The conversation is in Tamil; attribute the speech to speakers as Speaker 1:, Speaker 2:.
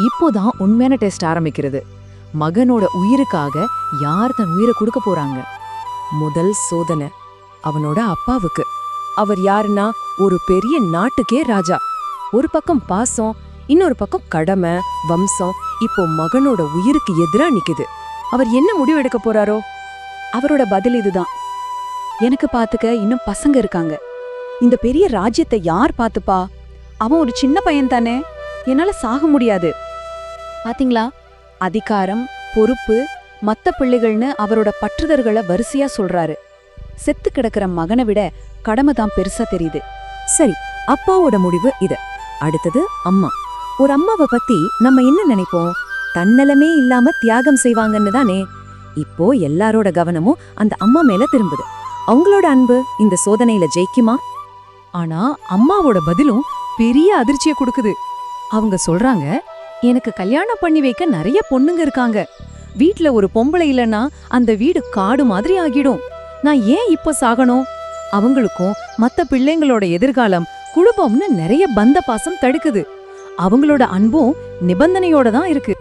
Speaker 1: இப்போதான் உண்மையான டெஸ்ட் ஆரம்பிக்கிறது. மகனோட உயிருக்காக யார் தன் உயிரை கொடுக்க போறாங்க?
Speaker 2: முதல் சோதனை அவனோட அப்பாவுக்கு. அவர் யாருன்னா ஒரு பெரிய நாட்டுக்கே ராஜா. ஒரு பக்கம் பாசம் இன்னொரு பக்கம் கடமை வம்சம் இப்போ மகனோட உயிருக்கு எதிரா நிக்குது. அவர் என்ன முடிவு எடுக்க போறாரோ?
Speaker 3: அவரோட பதில் இதுதான். எனக்கு பாத்துக்க இன்னும் பசங்க இருக்காங்க. இந்த பெரிய ராஜ்யத்தை யார் பாத்துப்பா? அவன் ஒரு சின்ன பையன் தானே என்னால சாக முடியாது. பாத்தீங்களா? அதிகாரம் பொறுப்பு மத்த பிள்ளைகள்னு அவரோட பற்றுதர்களை வரிசையா சொல்றாரு. செத்து கிடக்கிற மகனை விட கடமை தான் பெருசா தெரியுது.
Speaker 2: சரி அப்பாவோட முடிவு இது. அடுத்தது அம்மா. ஒரு அம்மாவை பத்தி நம்ம என்ன நினைப்போம்? தன்னலமே இல்லாம தியாகம் செய்வாங்கன்னு தானே. இப்போ எல்லாரோட கவனமும் அந்த அம்மா மேல திரும்புது. அவங்களோட அன்பு இந்த சோதனையில ஜெயிக்குமா?
Speaker 1: ஆனா அம்மாவோட பதிலும் பெரிய அதிர்ச்சியை கொடுக்குது. அவங்க சொல்றாங்க எனக்கு கல்யாணம் பண்ணி வைக்க நிறைய பொண்ணுங்க இருக்காங்க. வீட்ல ஒரு பொம்பளை இல்லனா அந்த வீடு காடு மாதிரி ஆகிடும். நான் ஏன் இப்ப சாகணும்? அவங்களுக்கும் மத்த பிள்ளைங்களோட எதிர்காலம் குடும்பம்னு நிறைய பந்த பாசம் தடுக்குது. அவங்களோட அன்பும் நிபந்தனையோட தான் இருக்கு.